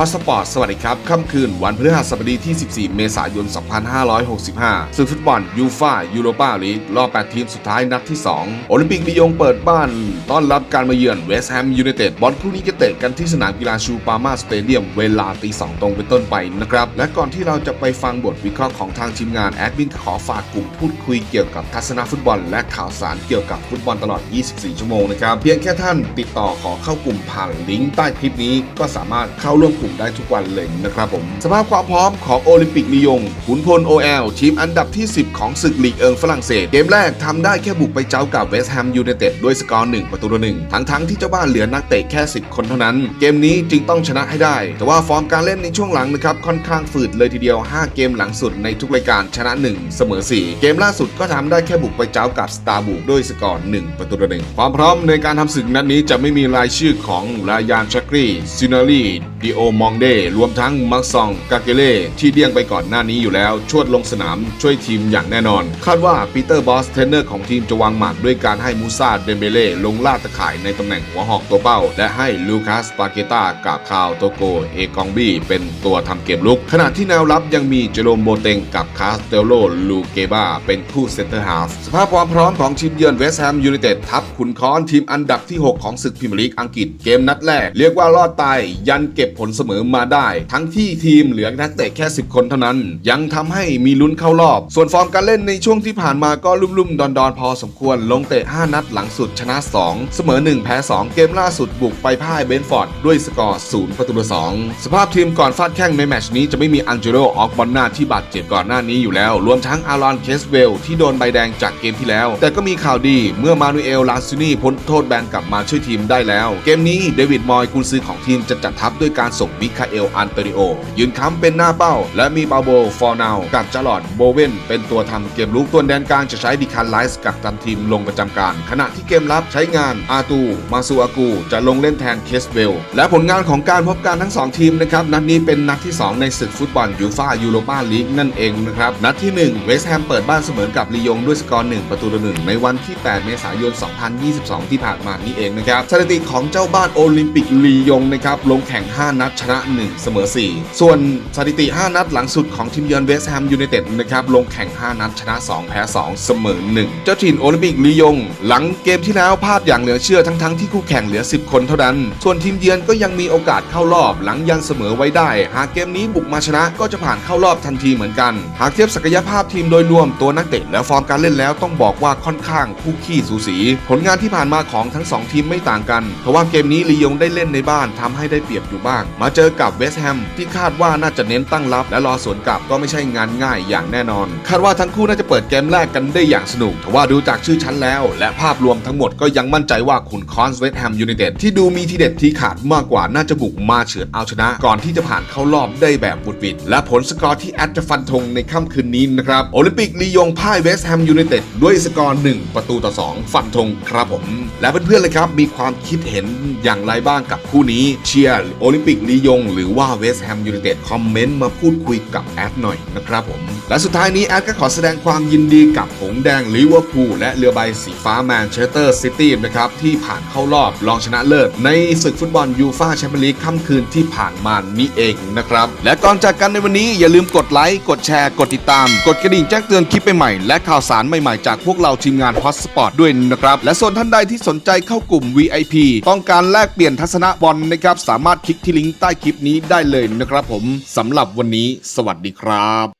ฮอสปอร์ตสวัสดีครับ ค่ำคืนวันพฤหัสบดีที่ 14 เมษายน 2565ศึกฟุตบอลยูฟายูโรปาลีกรอบ 8 ทีมสุดท้ายนัดที่ 2 โอลิมปิกลียงเปิดบ้าน ต้อนรับการมาเยือนเวสต์แฮมยูไนเต็ดบอลคู่นี้จะเตะกันที่สนามกีฬาชูปามาสเตเดียมเวลาตีสองตรงเป็นต้นไปนะครับ และก่อนที่เราจะไปฟังบทวิเคราะห์ของทางทีมงานแอดมินขอฝากกลุ่มพูดคุยเกี่ยวกับทัศนฟุตบอล และข่าวสารเกี่ยวกับฟุตบอลตลอด 24 ชั่วโมงนะครับเพียงแค่ท่านติดต่อขอเข้ากลุ่มผ่านลิงก์ใต้คลิปนี้ก็สามารถเข้าร่วมกลุ่มได้ทุกวันเลยนะครับผม สภาพความพร้อมของโอลิมปิกลียงขุนพล OL ทีมอันดับที่ 10 ของศึกลีกเอิงฝรั่งเศส เกมแรกทำได้แค่บุกไปเจ้ากับเวสต์แฮมยูไนเต็ดด้วยสกอร์1ประตูต่อหนึ่งทั้งทั้งๆที่เจ้าบ้านเหลือนักเตะแค่ 10 คนเท่านั้น เกมนี้จึงต้องชนะให้ได้ แต่ว่าฟอร์มการเล่นในช่วงหลังนะครับค่อนข้างฝืดเลยทีเดียว 5 เกมหลังสุดในทุกรายการชนะ 1 เสมอ 4 เกมล่าสุดก็ทำได้แค่บุกไปเจ้ากับสตาร์บุกด้วยสกอร์1ประตูต่อหนึ่งความพร้อมในการทำศึกนัดนี้จะไม่มีรายชื่อของลายานชักรีซินารีดิโอมองเดรวมทั้งมักซองกาเกเล่ที่เดี่ยงไปก่อนหน้านี้อยู่แล้ว ชวดลงสนามช่วยทีมอย่างแน่นอน คาดว่าปีเตอร์บอสเทรนเนอร์ของทีมจะวางหมากด้วยการให้มูซาเดมเบเล่ลงล่าตะข่ายในตำแหน่งหัวหอกตัวเป้า และให้ลูคัสปาเกตากับคาวโตโกเอกองบี้เป็นตัวทำเกมลุก ขณะที่แนวรับยังมีเจโรมโบเตงกับคาสเตโลลูเกบาเป็นคู่เซนเตอร์ฮาฟสภาพความพร้อมของทีมเยือนเวสต์แฮมยูไนเต็ดทับขุนค้อนทีมอันดับที่ 6 ของศึกพรีเมียร์ลีกอังกฤษเกมนัดแรกเรียกว่ารอดตายยันเก็บผลเสมอมาได้ ทั้งที่ทีมเหลือนักเตะแค่ 10 คนเท่านั้น ยังทำให้มีลุ้นเข้ารอบ ส่วนฟอร์มการเล่นในช่วงที่ผ่านมาก็ลุ่มๆ ดอนๆ พอสมควร ลงเตะ 5 นัดหลังสุดชนะ 2 เสมอ 1 แพ้ 2 เกมล่าสุดบุกไปพ่ายเบนฟอร์ดด้วยสกอร์0ประตูต่อ2สภาพทีมก่อนฟาดแข้งในแมตชนี้จะไม่มีอังเจโลออกบอลหน้าที่บาดเจ็บก่อนหน้านี้อยู่แล้ว รวมทั้งอารอนเคสเวลที่โดนใบแดงจากเกมที่แล้ว แต่ก็มีข่าวดีเมื่อมานูเอลลาซูนี่พ้นโทษแบนกลับมาช่วยทีมได้แล้ว เกมนี้เดวิดมอยกุนซือของทีมจะจัดทัพด้วยการส่งมิคาเอลอันเตริโอ ยืนค้ำเป็นหน้าเป้า และมีบาโบฟอร์นาวกับจาร์ลอดโบเวนเป็นตัวทำเกมลุกตัวแดนกลางจะใช้ดิคันไลส์กับตันทีมลงประจำการ ขณะที่เกมรับใช้งานอาตู มาซูอากู จะลงเล่นแทนเคสเวล และผลงานของการพบกันทั้ง 2 ทีมนะครับ นัดนี้เป็นนัดที่ 2 ในศึกฟุตบอลยูฟายูโรปาลีกนั่นเองนะครับ นัดที่ 1 เวสต์แฮมเปิดบ้านเสมอกับลียงด้วยสกอร์ 1 ประตูต่อหนึ่งในวันที่ 8 เมษายน 2022 ที่ผ่านมานี้เองนะครับสถิติของเจ้าบ้านโอลิมปิกลียงนะครับลงแข่ง 5 นัดชนะ 1 เสมอ 4 ส่วนสถิติ 5 นัดหลังสุดของทีมเยือนเวสต์แฮมยูไนเต็ดนะครับลงแข่ง 5 นัดชนะ 2 แพ้ 2 เสมอ 1 เจ้าถิ่นโอลิมปิกลียง หลังเกมที่แล้วพลาดอย่างเหลือเชื่อทั้งๆที่คู่แข่งเหลือ 10 คนเท่านั้น ส่วนทีมเยือนก็ยังมีโอกาสเข้ารอบหลังยังเสมอไว้ได้ หากเกมนี้บุกมาชนะก็จะผ่านเข้ารอบทันทีเหมือนกัน หากเทียบศักยภาพทีมโดยรวมตัวนักเตะและฟอร์มการเล่นแล้วต้องบอกว่าค่อนข้างคู่ขี้สูสี ผลงานที่ผ่านมาของทั้งสองทีมไม่ต่างกันเพราะว่าเกมนี้ลียงได้เล่นในบ้านทำให้ได้เปรียบอยู่บ้าง มาเจอกับเวสต์แฮมที่คาดว่าน่าจะเน้นตั้งรับ และรอสวนกลับก็ไม่ใช่งานง่ายอย่างแน่นอน คาดว่าทั้งคู่น่าจะเปิดเกมแรกกันได้อย่างสนุกแต่ว่าดูจากชื่อชั้นแล้ว และภาพรวมทั้งหมดก็ยังมั่นใจว่าขุนคอนเวสต์แฮมยูไนเต็ดที่ดูมีทีเด็ดทีขาดมากกว่าน่าจะบุกมาเฉือนเอาชนะ ก่อนที่จะผ่านเข้ารอบได้แบบบุดบิดและผลสกอร์ที่แอดจะฟันธงในค่ำคืนนี้นะครับโอลิมปิกลียงพ่ายเวสต์แฮมยูไนเต็ดด้วยสกอร์1ประตูต่อ 2 ฟันธงครับผม และเพื่อนๆเลยครับมีความคิดเห็นอย่างไรบ้างกับคู่นี้เชียร์โอลิมปิกลียง หรือว่าเวสต์แฮมยูไนเต็ดคอมเมนต์มาพูดคุยกับแอดหน่อยนะครับผม และสุดท้ายนี้แอดก็ขอแสดงความยินดีกับหงแดงลิเวอร์พูลและเรือใบสีฟ้าแมนเชสเตอร์ซิตี้นะครับที่ผ่านเข้ารอบรองชนะเลิศ ในศึกฟุตบอลยูฟ่าแชมเปี้ยนลีกค่ำคืนที่ผ่านมานี้เองนะครับและก่อนจากกันในวันนี้อย่าลืมกดไลค์กดแชร์กดติดตาม กดกระดิ่งแจ้งเตือนคลิปใหม่ๆและข่าวสารใหม่ๆ จากพวกเราทีมงานฮอตสปอร์ตด้วยนะครับและส่วนท่านใดที่สนใจเข้ากลุ่ม VIP ต้องการแลกเปลี่ยนทัศนะบอลนะครับ สามารถคลิกที่ลิงก์ใต้คลิปนี้ได้เลยนะครับผมสำหรับวันนี้ สวัสดีครับ